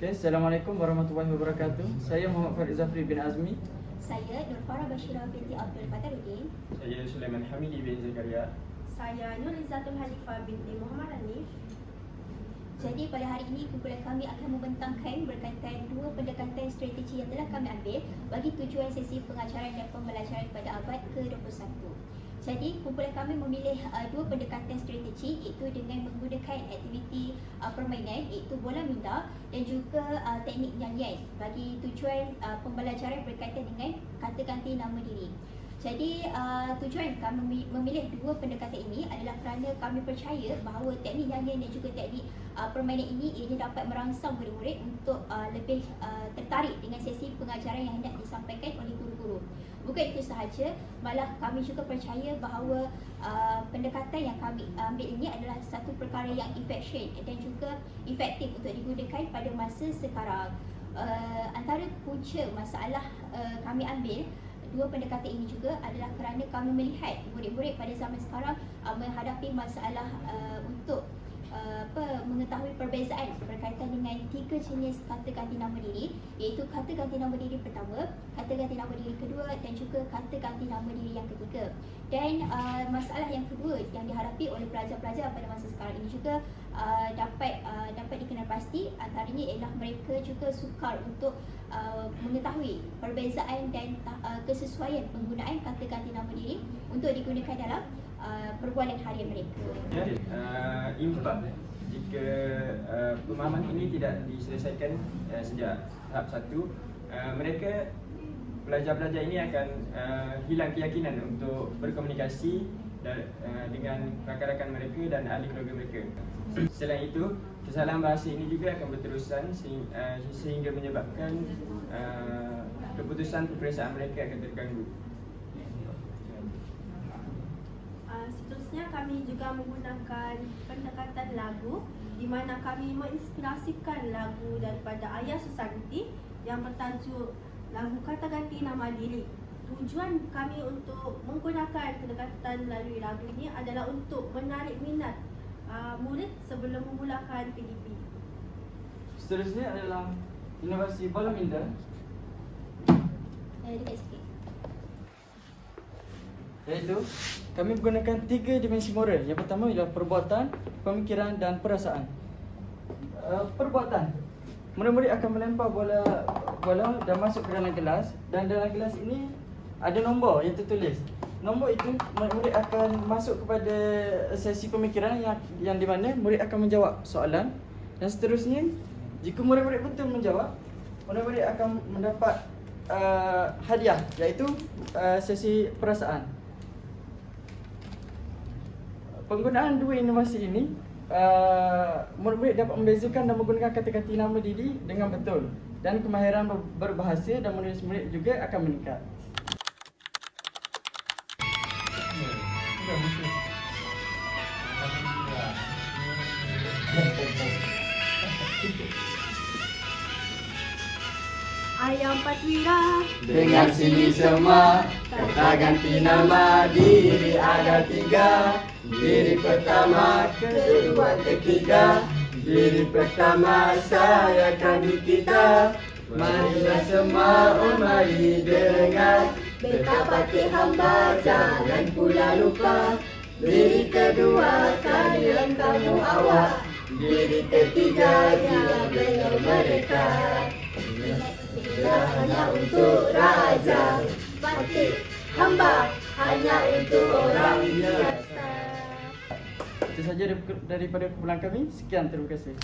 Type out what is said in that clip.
Okay, Assalamualaikum warahmatullahi wabarakatuh. Saya Muhammad Farid Zafri bin Azmi. Saya Nur Farah Bashira binti Abdul Fataruddin. Saya Sulaiman Hamidi bin Zakaria. Saya Nur Izzatul Halifah binti Muhammad Hanif. Jadi pada hari ini kumpulan kami akan membentangkan berkaitan dua pendekatan strategi yang telah kami ambil bagi tujuan sesi pengajaran dan pembelajaran pada abad ke-21. Jadi kumpulan kami memilih uh, dua pendekatan strategi iaitu dengan menggunakan aktiviti uh, permainan iaitu bola minda dan juga uh, teknik nyanyian bagi tujuan uh, pembelajaran berkaitan dengan kata ganti nama diri. Jadi uh, tujuan kami memi- memilih dua pendekatan ini adalah kerana kami percaya bahawa teknik nyanyian dan juga teknik uh, permainan ini ianya dapat merangsang murid-murid untuk uh, lebih uh, tertarik dengan sesi pengajaran yang hendak disampaikan oleh. Bukan itu sahaja, malah kami juga percaya bahawa uh, pendekatan yang kami ambil ini adalah satu perkara yang efficient dan juga efektif untuk digunakan pada masa sekarang. Uh, antara punca masalah uh, kami ambil dua pendekatan ini juga adalah kerana kami melihat murid-murid pada zaman sekarang uh, menghadapi masalah uh, untuk mengetahui perbezaan berkaitan dengan tiga jenis kata ganti nama diri iaitu kata ganti nama diri pertama, kata ganti nama diri kedua dan juga kata ganti nama diri yang ketiga. Dan uh, masalah yang kedua yang dihadapi oleh pelajar-pelajar pada masa sekarang ini juga uh, dapat uh, dapat dikenal pasti antaranya ialah mereka juga sukar untuk uh, mengetahui perbezaan dan uh, kesesuaian penggunaan kata ganti nama diri untuk digunakan dalam uh, perbualan harian mereka. Ya, uh, impak jika uh, pemahaman ini tidak diselesaikan uh, sejak tahap satu, uh, mereka pelajar-pelajar ini akan uh, hilang keyakinan untuk berkomunikasi dan, uh, dengan rakan-rakan mereka dan ahli keluarga mereka. Selain itu, kesalahan bahasa ini juga akan berterusan sehingga, menyebabkan uh, keputusan peperiksaan mereka akan terganggu. Uh, seterusnya kami juga menggunakan pendekatan lagu di mana kami menginspirasikan lagu daripada Ayah Susanti yang bertajuk lagu kata ganti nama diri. Tujuan kami untuk menggunakan pendekatan melalui lagu ini adalah untuk menarik minat uh, murid sebelum memulakan PDP. Seterusnya adalah inovasi bola minda. Eh, dekat sikit. Iaitu kami menggunakan tiga dimensi moral. Yang pertama ialah perbuatan, pemikiran dan perasaan. Uh, perbuatan. Murid-murid akan melempar bola bola dan masuk ke dalam kelas dan dalam kelas ini ada nombor yang tertulis. Nombor itu murid akan masuk kepada sesi pemikiran yang yang di mana murid akan menjawab soalan dan seterusnya jika murid-murid betul menjawab, murid-murid akan mendapat uh, hadiah iaitu uh, sesi perasaan. Penggunaan dua inovasi ini uh, murid-murid dapat membezakan dan menggunakan kata-kata nama diri dengan betul. Dan kemahiran ber- berbahasa dan menulis murid juga akan meningkat. Ayam Patwira Dengar sini semua Kata ganti nama diri ada tiga Diri pertama, kedua, ketiga. Diri pertama saya kami kita. Marilah semua oh mari dengar. Betapa hamba jangan pula lupa. Diri kedua kalian kamu awak Diri ketiga dia belum mereka. Hanya untuk raja. Batik hamba hanya untuk orang Itu saja daripada kumpulan kami. Sekian terima kasih.